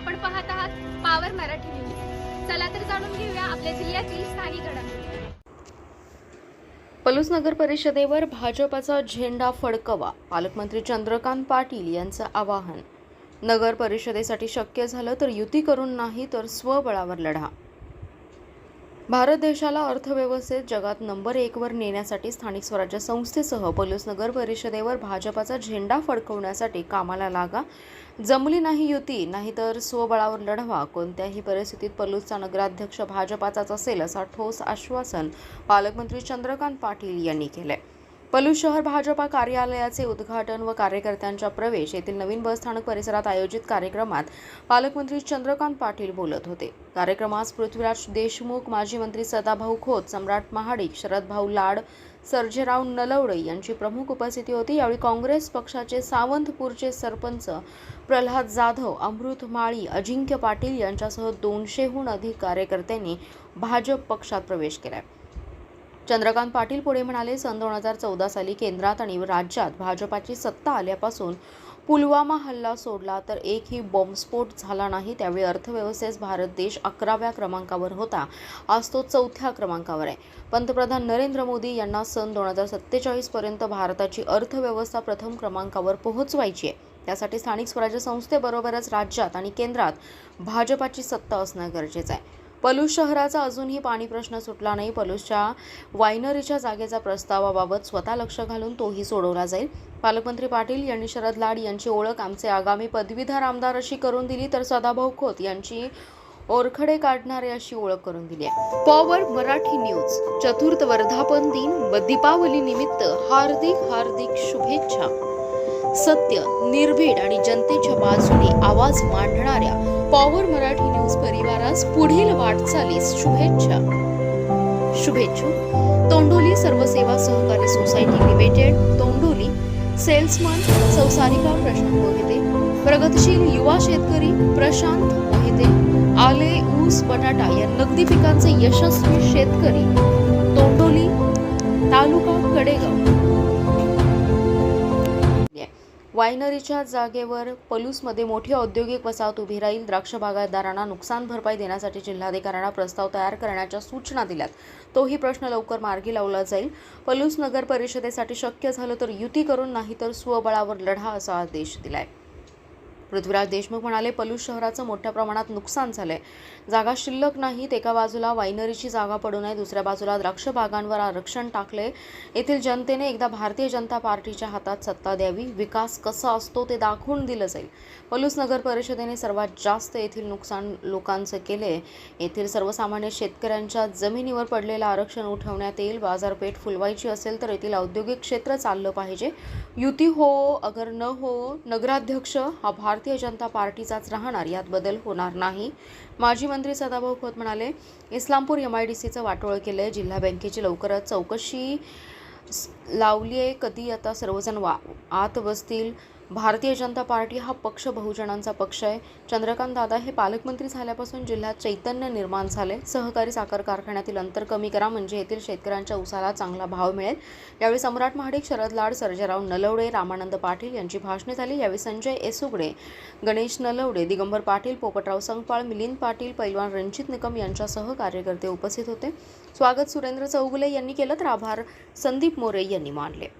आपण पाहत आहात पावर मराठी न्यूज चला तर जाणून घेऊया आपल्या जिल्ह्यातील स्थानिक घडामोडी. पलूस नगर परिषदेवर भाजपाचा झेंडा फडकवा पालकमंत्री चंद्रकांत पाटील यांचं आवाहन. नगर परिषदेसाठी शक्य झालं तर युती करून नाही तर स्वबळावर लढा. भारत देशाला अर्थव्यवस्थेत जगात नंबर एकवर नेण्यासाठी स्थानिक स्वराज्य संस्थेसह पलूस नगर परिषदेवर भाजपाचा झेंडा फडकवण्यासाठी कामाला लागा. जमली नाही युती नाहीतर स्वबळावर लढवा. कोणत्याही परिस्थितीत पलूसचा नगराध्यक्ष भाजपाचाच असेल असा ठोस आश्वासन पालकमंत्री चंद्रकांत पाटील यांनी केलंय. पलू शहर भाजपा कार्यालयाचे उद्घाटन व कार्यकर्त्यांच्या प्रवेश येथील नवीन बसस्थानक परिसरात आयोजित कार्यक्रमात पालकमंत्री चंद्रकांत पाटील बोलत होते. कार्यक्रमास पृथ्वीराज देशमुख माजी मंत्री सदाभाऊ खोत सम्राट महाडिक शरदभाऊ लाड सर्जेराव नलवडे यांची प्रमुख उपस्थिती होती. यावेळी काँग्रेस पक्षाचे सावंतपूरचे सरपंच प्रल्हाद जाधव अमृत माळी अजिंक्य पाटील यांच्यासह दोनशेहून अधिक कार्यकर्त्यांनी भाजप पक्षात प्रवेश केलाय. चंद्रकांत पाटील पुढे म्हणाले सन दोन हजार चौदा साली केंद्रात आणि राज्यात भाजपाची सत्ता आल्यापासून पुलवामा हल्ला सोडला तर एकही बॉम्बस्फोट झाला नाही त्यावेळी अर्थव्यवस्थेस भारत देश अकराव्या क्रमांकावर होता. आज तो चौथ्या क्रमांकावर आहे. पंतप्रधान नरेंद्र मोदी यांना सन दोन हजार सत्तेचाळीसपर्यंत भारताची अर्थव्यवस्था प्रथम क्रमांकावर पोहोचवायची आहे. त्यासाठी स्थानिक स्वराज्य संस्थेबरोबरच राज्यात आणि केंद्रात भाजपाची सत्ता असणं गरजेचं आहे. पलूस शहराचा अजूनही पाणी प्रश्न सुटला नाही. पलूसच्या वायनरीच्या जागेचा प्रस्तावाबाबत स्वतः लक्ष घालून तोही सोडवला जाईल. पालकमंत्री पाटील यांनी शरद लाड यांची ओळख आमचे आगामी पदवीधर आमदार अशी करून दिली तर सदाभाऊ खोत यांची ओरखडे काढणारे अशी ओळख करून दिली आहे. Power Marathi news. चतुर्थ वर्धापन दिन व दीपावली निमित्त हार्दिक हार्दिक शुभेच्छा. सत्य निर्भीड आणि जनतेच्या बाजूने आवाज मांडणाऱ्या पॉवर मराठी न्यूज परिवारास पुढील वाटचालीस शुभेच्छा. शुभेच्छा. तोंडोली सर्व सेवा सहकारी सोसायटी लिमिटेड तोंडोली. सेल्समन संसारिका प्रशांत मोहिते. प्रगतशील युवा शेतकरी प्रशांत मोहिते. आले ऊस बटाटा या नगदी पिकांचे यशस्वी शेतकरी. तोंडोली तालुका कडेगाव. वायनरीच्या जागेवर पलूसमध्ये मोठी औद्योगिक वसाहत उभी राहील. द्राक्ष बागायतदारांना नुकसान भरपाई देण्यासाठी जिल्हाधिकाऱ्यांना प्रस्ताव तयार करण्याच्या सूचना दिल्यात. तोही प्रश्न लवकर मार्गी लावला जाईल. पलूस नगर परिषदेसाठी शक्य झालं तर युती करून नाही तर स्वबळावर लढा असा आदेश दिलाय. पृथ्वीराज देशमुख म्हणाले पलूस शहराचं मोठ्या प्रमाणात नुकसान झालंय. जागा शिल्लक नाहीत एका बाजूला वायनरीची जागा पडू नये दुसऱ्या बाजूला द्राक्ष बागांवर आरक्षण टाकले येथील जनतेने एकदा भारतीय जनता पार्टीच्या हातात सत्ता द्यावी. विकास कसा असतो ते दाखवून दिलं जाईल. पलूस नगर परिषदेने सर्वात जास्त येथील नुकसान लोकांचं केले येथील सर्वसामान्य शेतकऱ्यांच्या जमिनीवर पडलेलं आरक्षण उठवण्यात येईल. बाजारपेठ फुलवायची असेल तर येथील औद्योगिक क्षेत्र चाललं पाहिजे. युती हो अगर न हो नगराध्यक्ष हा भारतीय जनता पार्टीचाच राहणार यात बदल होणार नाही. माजी मंत्री सदाभाऊ खोत म्हणाले इस्लामपूर एम आय डी सीचं वाटोळ केलं आहे जिल्हा बँकेची लवकरच चौकशी लावली आहे कधी आता सर्वजण वा आत बसतील. भारतीय जनता पार्टी हा पक्ष बहुजनांचा पक्ष आहे. चंद्रकांत दादा हे पालकमंत्री झाल्यापासून जिल्ह्यात चैतन्य निर्माण झाले. सहकारी साखर कारखान्यातील अंतर कमी करा म्हणजे येथील शेतकऱ्यांच्या उसाला चांगला भाव मिळेल. यावेळी सम्राट महाडिक शरद लाड सर्जेराव नलवडे रामानंद पाटील यांची भाषणे झाली. यावेळी संजय एसुगडे गणेश नलवडे दिगंबर पाटील पोपटराव संगपाळ मिलिंद पाटील पैलवान रणजित निकम यांच्यासह कार्यकर्ते उपस्थित होते. स्वागत सुरेंद्र चौगुले यांनी केलं तर आभार. संदीप मोरे यांनी मानले.